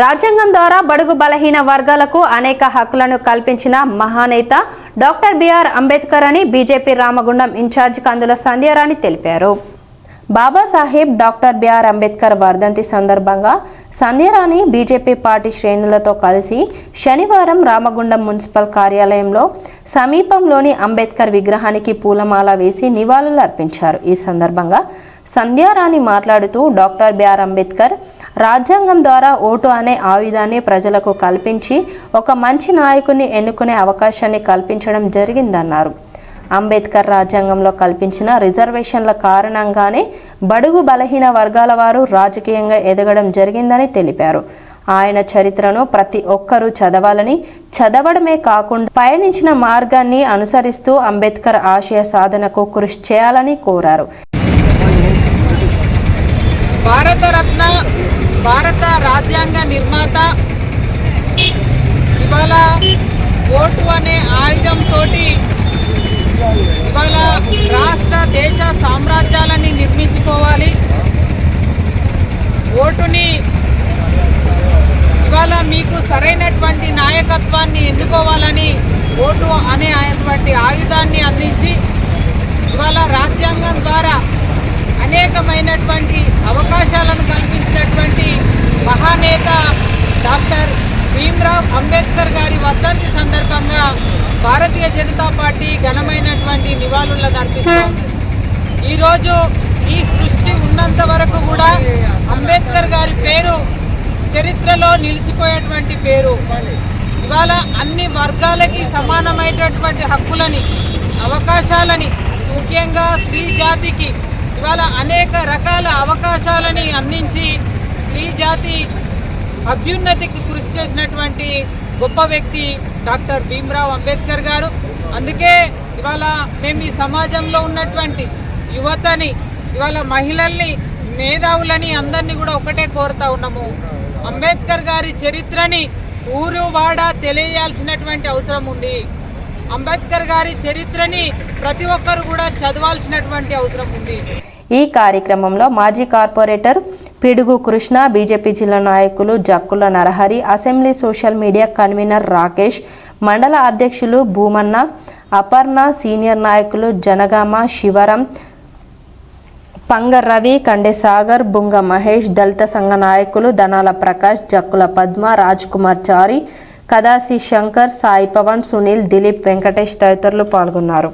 రాజ్యాంగం ద్వారా బడుగు బలహీన వర్గాలకు అనేక హక్కులను కల్పించిన మహానేత డాక్టర్ బిఆర్ అంబేద్కర్ అని BJP Ramagundam in charge Kandula Sandhyarani తెలిపారు. బాబాసాహెబ్ డాక్టర్ బిఆర్ అంబేద్కర్ వర్ధంతి సందర్భంగా సంధ్యారాణి బీజేపీ పార్టీ శ్రేణులతో కలిసి శనివారం రామగుండం మున్సిపల్ కార్యాలయంలో సమీపంలోని అంబేద్కర్ విగ్రహానికి పూలమాల వేసి నివాళులు అర్పించారు ఈ సందర్భంగా సంధ్యారాణి మాట్లాడుతూ డాక్టర్ బిఆర్ అంబేద్కర్ రాజ్యాంగం ద్వారా ఓటు అనే ఆయుధాన్ని ప్రజలకు కల్పించి ఒక మంచి నాయకుని ఎన్నుకునే అవకాశాన్ని కల్పించడం జరిగిందన్నారు. అంబేద్కర్ రాజ్యాంగంలో కల్పించిన రిజర్వేషన్ల కారణంగానే బడుగు బలహీన వర్గాల వారు రాజకీయంగా ఎదగడం జరిగిందని తెలిపారు. ఆయన చరిత్రను ప్రతి ఒక్కరూ చదవాలని చదవడమే కాకుండా పయనించిన మార్గాన్ని అనుసరిస్తూ అంబేద్కర్ ఆశయ సాధనకు కృషి చేయాలని కోరారు. భారతరత్న భారత రాజ్యాంగ నిర్మాత. ఇవాళ ఓటు అనే ఆయుధంతో ఇవాళ రాష్ట్ర దేశ సామ్రాజ్యాలని నిర్మించుకోవాలి. ఓటుని ఇవాళ మీకు సరైనటువంటి నాయకత్వాన్ని ఎన్నుకోవాలని ఓటు అనే అటువంటి ఆయుధాన్ని అందించి ఇవాళ రాజ్యాంగం ద్వారా అనేకమైనటువంటి అవకాశాలను కల్పించినటువంటి మహానేత డాక్టర్ భీమ్రావ్ అంబేద్కర్ గారి వర్ధంతి సందర్భంగా భారతీయ జనతా పార్టీ ఘనమైనటువంటి నివాళులను అర్పిస్తోంది. ఈరోజు ఈ సృష్టి ఉన్నంత వరకు కూడా అంబేద్కర్ గారి పేరు చరిత్రలో నిలిచిపోయేటువంటి పేరు. ఇవాళ అన్ని వర్గాలకి సమానమైనటువంటి హక్కులని అవకాశాలని ముఖ్యంగా స్త్రీ జాతికి ఇవాళ అనేక రకాల అవకాశాలని అందించి స్త్రీ జాతి అభ్యున్నతికి కృషి చేసినటువంటి గొప్ప వ్యక్తి డాక్టర్ భీమ్రావ్ అంబేద్కర్ గారు. అందుకే ఇవాళ మేము ఈ సమాజంలో ఉన్నటువంటి యువతని ఇవాళ మహిళల్ని మేధావులని అందరినీ కూడా ఒకటే కోరుతా ఉన్నాము. అంబేద్కర్ గారి చరిత్రని ఊరు వాడ తెలియాల్సినటువంటి అవసరం ఉంది. అంబేద్కర్ గారి చరిత్రని ప్రతి ఒక్కరు కూడా చదవాల్సినటువంటి అవసరం ఉంది. ఈ కార్యక్రమంలో మాజీ కార్పొరేటర్ పిడుగు కృష్ణ బీజేపీ జిల్లా నాయకులు Jakkula Narahari assembly social media convenor Rakesh మండల అధ్యక్షులు భూమన్న అపర్ణ సీనియర్ నాయకులు జనగామ శివరం పంగ రవి కండే సాగర్ బుంగ మహేష్ దళిత సంఘ నాయకులు ధనాల ప్రకాష్ జక్కుల పద్మ రాజ్ కుమార్ చారి కదాసి శంకర్ సాయి పవన్ సునీల్ దిలీప్ వెంకటేష్ తదితరులు పాల్గొన్నారు.